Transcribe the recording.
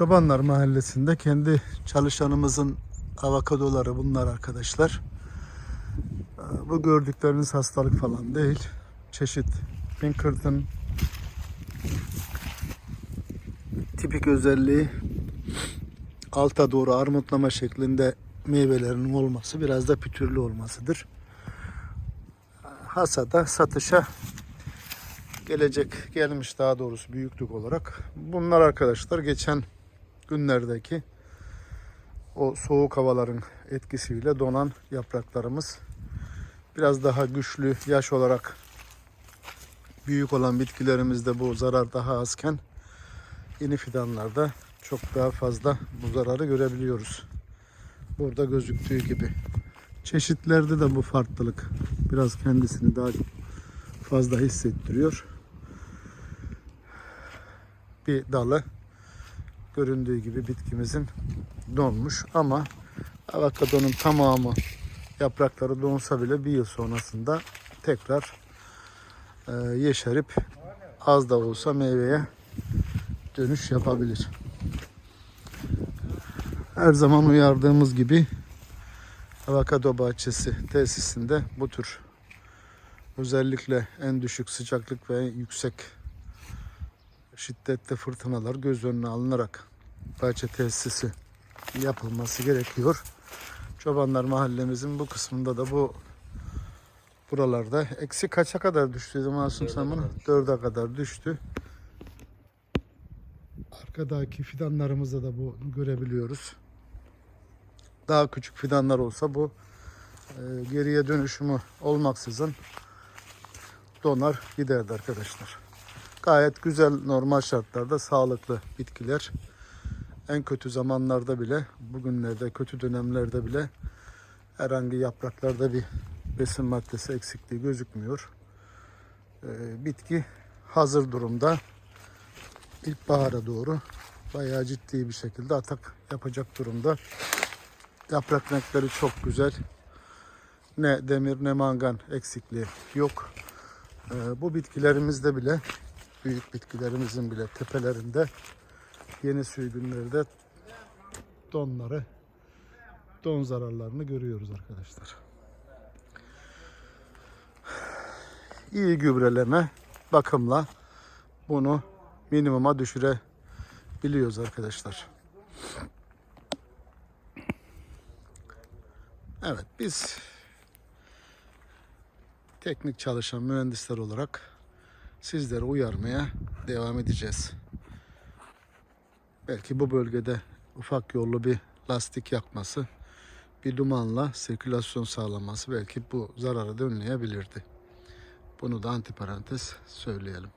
Çobanlar Mahallesi'nde kendi çalışanımızın avokadoları bunlar arkadaşlar. Ee, Bu gördükleriniz hastalık falan değil. Çeşit Pinkerton tipik özelliği alta doğru armutlama şeklinde meyvelerinin olması biraz da pütürlü olmasıdır. Hasada satışa gelecek gelmiş daha doğrusu büyüklük olarak. Bunlar arkadaşlar geçen günlerdeki o soğuk havaların etkisiyle donan yapraklarımız biraz daha güçlü yaş olarak büyük olan bitkilerimizde bu zarar daha azken yeni fidanlarda çok daha fazla bu zararı görebiliyoruz. Burada gözüktüğü gibi. Çeşitlerde de bu farklılık biraz kendisini daha fazla hissettiriyor. Bir dalı göründüğü gibi bitkimizin donmuş ama avokadonun tamamı yaprakları donsa bile bir yıl sonrasında tekrar e, yeşerip az da olsa meyveye dönüş yapabilir. Her zaman uyardığımız gibi avokado bahçesi tesisinde bu tür özellikle en düşük sıcaklık ve yüksek şiddetli fırtınalar göz önüne alınarak bahçe tesisi yapılması gerekiyor. Çobanlar mahallemizin bu kısmında da bu buralarda eksi kaça kadar düştü Masum sen bunu? Dörde kadar düştü. Arkadaki fidanlarımızda da bu görebiliyoruz. Daha küçük fidanlar olsa bu e, geriye dönüşümü olmaksızın donar giderdi arkadaşlar. Gayet güzel normal şartlarda sağlıklı bitkiler. En kötü zamanlarda bile bugünlerde kötü dönemlerde bile herhangi yapraklarda bir besin maddesi eksikliği gözükmüyor. Ee, bitki hazır durumda. İlkbahara doğru bayağı ciddi bir şekilde atak yapacak durumda. Yaprak renkleri çok güzel. Ne demir ne mangan eksikliği yok. Ee, bu bitkilerimizde bile büyük bitkilerimizin bile tepelerinde yeni sürgünlerde donları don zararlarını görüyoruz arkadaşlar. İyi gübreleme, bakımla bunu minimuma düşürebiliyoruz arkadaşlar. Evet biz teknik çalışan mühendisler olarak sizleri uyarmaya devam edeceğiz. Belki bu bölgede ufak yollu bir lastik yakması, bir dumanla sirkülasyon sağlaması belki bu zararı da önleyebilirdi. Bunu da antiparantez söyleyelim.